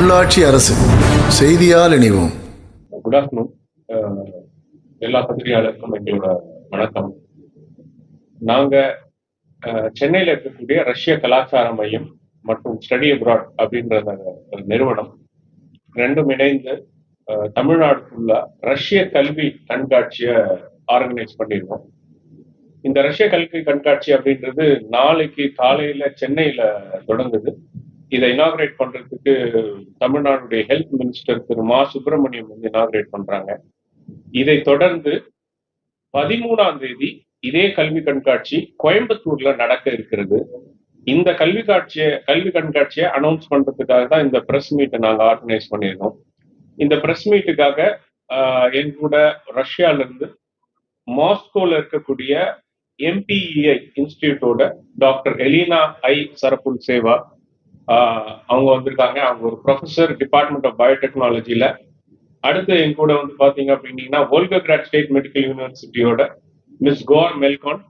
உள்ளாட்சி அரசு செய்தியால் இணைவோம். குட் ஆஃப்டர்நூன் எல்லா பத்திரிகையாளருக்கும் எங்களோட வணக்கம். நாங்க சென்னையில இருக்கக்கூடிய ரஷ்ய கலாச்சார மையம் மற்றும் ஸ்டடி அப்ராட் அப்படின்ற ஒரு நிறுவனம் ரெண்டும் இணைந்து அஹ், தமிழ்நாடு ஃபுல்லா ரஷ்ய கல்வி கண்காட்சியை ஆர்கனைஸ் பண்ணியிருக்கோம் இந்த ரஷ்ய கல்வி கண்காட்சி அப்படின்றது நாளைக்கு காலையில சென்னையில தொடங்குது. இதை இனாகிரேட் பண்றதுக்கு தமிழ்நாடுடைய ஹெல்த் மினிஸ்டர் திரு மா. சுப்பிரமணியம் வந்து இனாகிரேட் பண்றாங்க. இதை தொடர்ந்து பதிமூணாம் தேதி இதே கல்வி கண்காட்சி கோயம்புத்தூர்ல நடக்க இருக்கிறது. இந்த கல்வி காட்சியை கல்வி கண்காட்சியை அனௌன்ஸ் பண்றதுக்காக தான் இந்த பிரஸ் மீட்டை நாங்கள் ஆர்கனைஸ் பண்ணியிருக்கோம் இந்த பிரஸ் மீட்டுக்காக என் கூட ரஷ்யால இருந்து மாஸ்கோல இருக்கக்கூடிய எம்பிஇஐ இன்ஸ்டிடியூட்டோட டாக்டர் எலினா ஐ சரப்புல் சேவா அவங்க வந்திருக்காங்க. அவங்க ஒரு ப்ரொஃபசர் டிபார்ட்மெண்ட் ஆஃப் பயோடெக்னாலஜில அடுத்து என் கூட வந்து பாத்தீங்க அப்படின்னீங்கன்னா வோல்கோகிராட் ஸ்டேட் மெடிக்கல் யூனிவர்சிட்டியோட மிஸ் கோர் மெல்கான்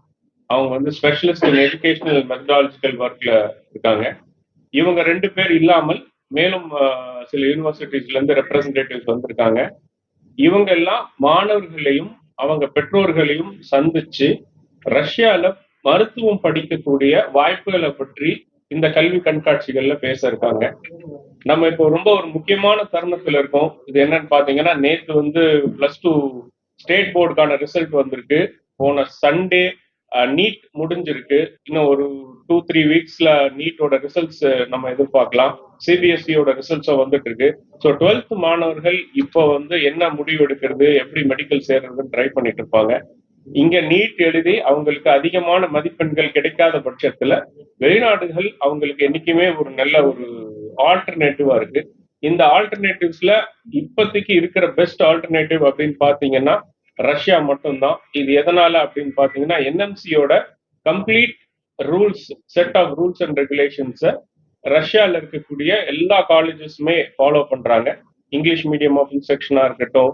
அவங்க வந்து ஸ்பெஷலிஸ்ட் இன் எஜுகேஷனல் மெத்தடாலஜிக்கல் ஒர்க்ல இருக்காங்க. இவங்க ரெண்டு பேர் இல்லாமல் மேலும் சில யூனிவர்சிட்டிஸ்ல இருந்து ரெப்ரசன்டேட்டிவ்ஸ் வந்திருக்காங்க. இவங்க எல்லாம் மாணவர்களையும் அவங்க பெற்றோர்களையும் சந்திச்சு ரஷ்யால மருத்துவம் படிக்கக்கூடிய வாய்ப்புகளை பற்றி இந்த கல்வி கண்காட்சிகள்ல பேச இருக்காங்க. நம்ம இப்போ ரொம்ப ஒரு முக்கியமான தருணத்துல இருக்கோம். இது என்னன்னு பாத்தீங்கன்னா நேத்து வந்து பிளஸ் டூ ஸ்டேட் போர்டுக்கான ரிசல்ட் வந்திருக்கு. போன சண்டே நீட் முடிஞ்சிருக்கு. இன்னும் ஒரு டூ த்ரீ வீக்ஸ்ல நீட்டோட ரிசல்ட்ஸ் நம்ம எதிர்பார்க்கலாம். சிபிஎஸ்சியோட ரிசல்ட்ஸும் வந்துட்டு இருக்கு ஸோ டுவெல்த் மாணவர்கள் இப்போ வந்து என்ன முடிவு எடுக்கிறது எப்படி மெடிக்கல் சேர்றதுன்னு ட்ரை பண்ணிட்டு இருப்பாங்க. இங்க நீட் எழுதி அவங்களுக்கு அதிகமான மதிப்பெண்கள் கிடைக்காத பட்சத்துல வெளிநாடுகள் அவங்களுக்கு என்னைக்குமே ஒரு நல்ல ஒரு ஆல்டர்னேட்டிவா இருக்கு. இந்த ஆல்டர்னேட்டிவ்ஸ்ல இப்போதைக்கு இருக்கிற பெஸ்ட் ஆல்டர்னேட்டிவ் அப்படின்னு பாத்தீங்கன்னா ரஷ்யா மட்டும்தான். இது எதனால அப்படின்னு பாத்தீங்கன்னா என்எம்சியோட complete rules set of rules and ரெகுலேஷன்ஸை ரஷ்யால இருக்கக்கூடிய எல்லா காலேஜஸுமே ஃபாலோ பண்றாங்க. இங்கிலீஷ் மீடியம் ஆஃப் இன்ஸ்ட்ரக்ஷனா இருக்கட்டும்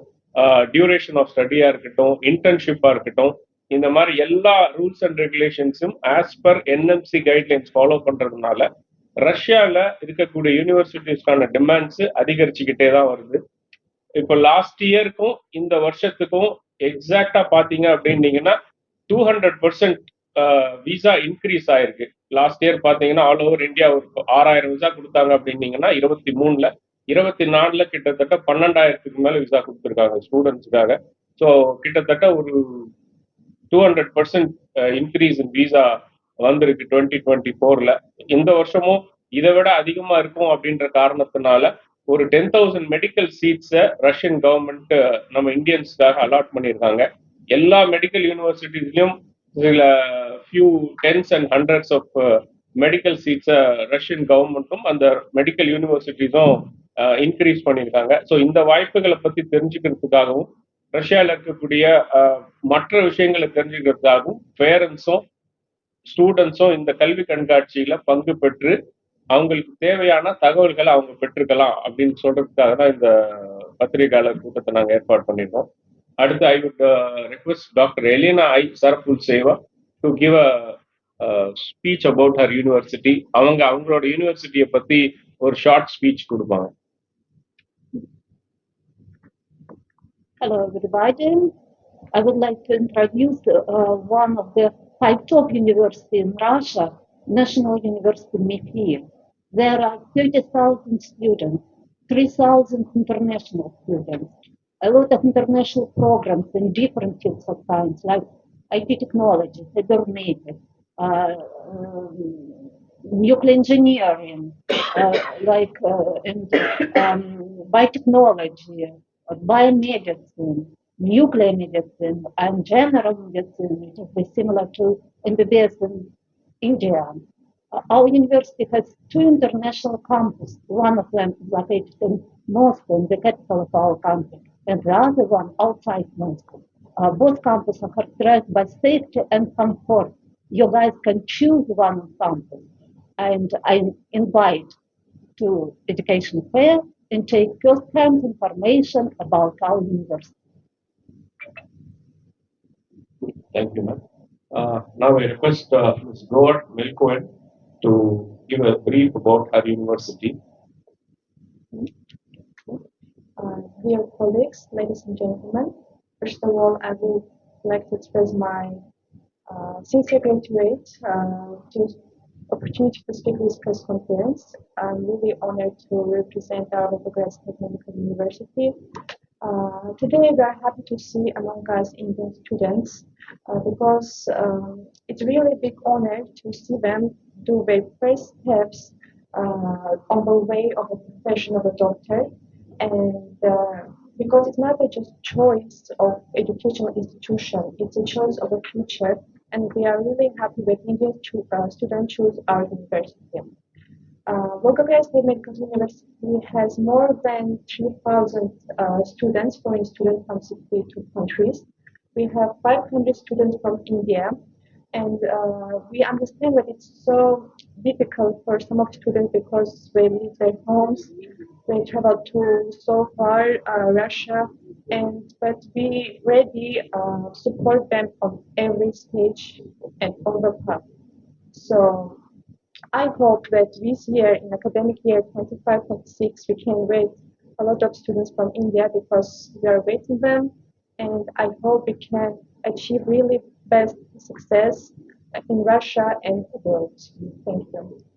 டியூரேஷன் ஆஃப் ஸ்டடியா இருக்கட்டும் இன்டர்ன்ஷிப்பா இருக்கட்டும் இந்த மாதிரி எல்லா rules and ரெகுலேஷன்ஸும் as per NMC guidelines follow பண்றதுனால ரஷ்யாவில் இருக்கக்கூடிய யூனிவர்சிட்டிஸ்க்கான டிமாண்ட்ஸ் அதிகரிச்சுக்கிட்டே தான் வருது. இப்போ லாஸ்ட் இயருக்கும் இந்த வருஷத்துக்கும் எக்ஸாக்டா பாத்தீங்க அப்படின்னீங்கன்னா two hundred percent visa increase ஆயிருக்கு. லாஸ்ட் இயர் பாத்தீங்கன்னா ஆல் ஓவர் இந்தியா ஒரு ஆறாயிரம் விசா கொடுத்தாங்க அப்படின்னீங்கன்னா இருபத்தி மூணுல இருபத்தி நாலுல கிட்டத்தட்ட பன்னெண்டாயிரத்துக்கு மேல விசா கொடுத்துருக்காங்க ஸ்டூடெண்ட்ஸுக்காக ஸோ கிட்டத்தட்ட ஒரு two hundred percent increase in visa வந்திருக்கு டுவெண்ட்டி டுவெண்ட்டி ஃபோர்ல இந்த வருஷமும் இதை விட அதிகமா இருக்கும் அப்படின்ற காரணத்தினால ஒரு டென் தௌசண்ட் மெடிக்கல் சீட்ஸை ரஷ்யன் கவர்மெண்ட் நம்ம இந்தியன்ஸ்க்காக அலாட் பண்ணியிருக்காங்க. எல்லா மெடிக்கல் யூனிவர்சிட்டிஸ்லயும் சில few tens and hundreds of medical சீட்ஸை Russian கவர்மெண்ட்டும் அந்த மெடிக்கல் யூனிவர்சிட்டிஸும் இன்க்ரீஸ் பண்ணியிருக்காங்க. ஸோ இந்த வாய்ப்புகளை பத்தி தெரிஞ்சுக்கிறதுக்காகவும் ரஷ்யாவில் இருக்கக்கூடிய மற்ற விஷயங்களை தெரிஞ்சுக்கிறதுக்காகவும் பேரண்ட்ஸும் ஸ்டூடெண்ட்ஸும் இந்த கல்வி கண்காட்சியில பங்கு பெற்று அவங்களுக்கு தேவையான தகவல்களை அவங்க பெற்றுக்கலாம் அப்படின்னு சொல்றதுக்காக தான் இந்த பத்திரிகையாளர் கூட்டத்தை நாங்கள் ஏற்பாடு பண்ணியிருக்கோம். அடுத்து I would request doctor Elina I Sarapulseva to give a speech about her university அவங்க அவங்களோட யூனிவர்சிட்டியை பத்தி ஒரு ஷார்ட் ஸ்பீச் கொடுப்பாங்க. Hello, everybody. I would like to introduce uh, one of the five top universities in Russia, National University MIFI. There are 30,000 students, 3,000 international students, a lot of international programs in different fields of science, like IT technology, cybernetics, uh, um, nuclear engineering, uh, like uh, and, um, biotechnology, biomedicine, nuclear medicine, and general medicine, which is similar to MBBS in India. Our university has two international campuses. One of them is located in Moscow, the capital of our country, and the other one outside Moscow. Uh, both campuses are characterized by safety and comfort. You guys can choose one campus, and I invite to education fair and take first-hand information about our university. Thank you, ma'am. Uh, now I request uh, Ms. Gord Milcoen to give a brief about her university. Uh, dear colleagues, ladies and gentlemen, first of all, I would like to express my uh, sincere gratitude uh, to opportunity to speak at this press conference. I'm really honored to represent our Volgograd State Medical University. Uh, today, we are happy to see among us Indian students uh, because um, it's really a big honor to see them do their first steps uh, on the way of a profession of a doctor and uh, because it's not just choice of educational institution, it's a choice of a future, and we are really happy that Indian cho- uh, students choose our university. Uh, Volgograd State Medical University has more than 3,000 uh, students, foreign students from 62 countries. We have 500 students from India, and uh, we understand that it's so difficult for some of students because they leave their homes, they travel to so far uh, Russia, and but we really uh, support them on every stage and all the path. So I hope that this year, in academic year 25-26, we can wait a lot of students from India because we are waiting them, and I hope we can achieve really best success in Russia and abroad. Thank you.